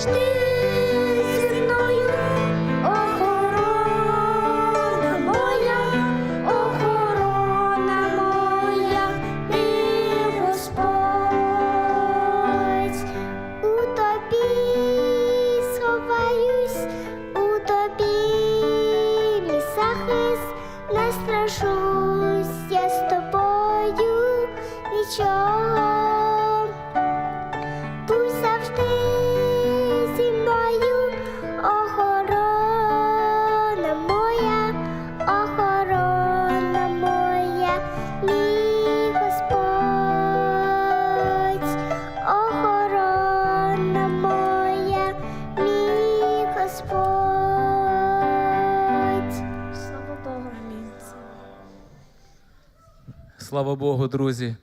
завжди зі мною, охорона моя, охорона моя, Господь. У у тобі мій не страшусь, я з тобою нічого. Слава Богу. Друзі.